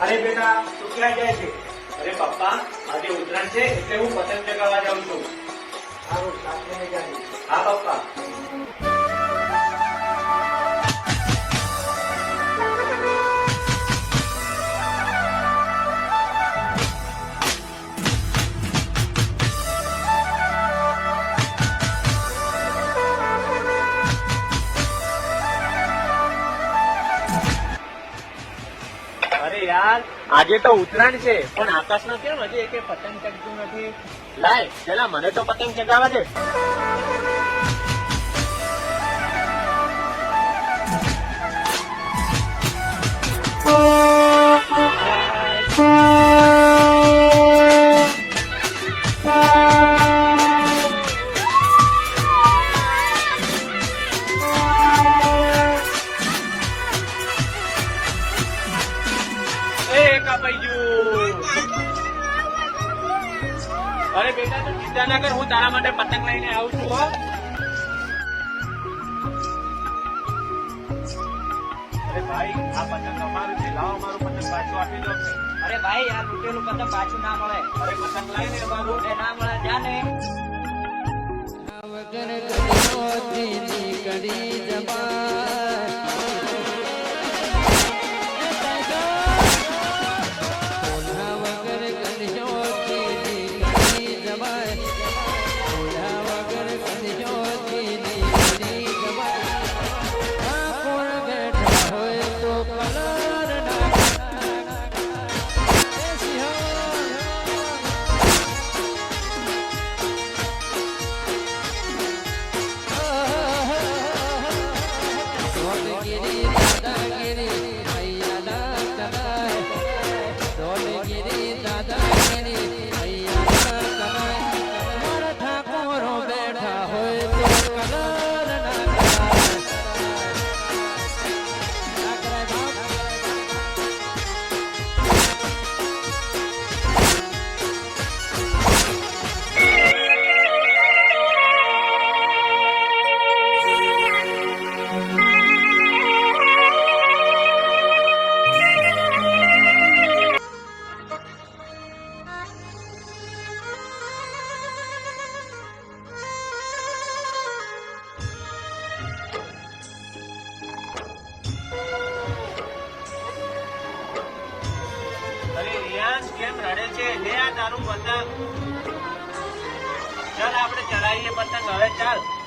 અરે બેટા તું ક્યાં જાય છે? અરે પપ્પા આજે ઉત્તરાયણ છે એટલે હું પતંગ ચગાવવા જાઉં છું. હા પપ્પા. યાર. આજે તો ઉત્તરાયણ છે, પણ આકાશમાં કેમ હજી એક પતંગ ચગતું નથી? લાય, પેલા મને તો પતંગ ચગાવવા દે. કાપાઈ ગયું અરે બેટા તું ચિંતા ના કર હું તારા માટે પતંગ લઈને આવું છું હો. અરે ભાઈ આ પતંગ અમારું છે. લાવો અમારું પતંગ પાછું આપી દો. અરે ભાઈ આ તૂટેલું પતંગ પાછું ના મળે. અરે પતંગ લઈને અમારું ના મળે જાને વગર તારું પતંગ ચાલ આપણે ચલાવીએ પતંગ. હવે ચાલ.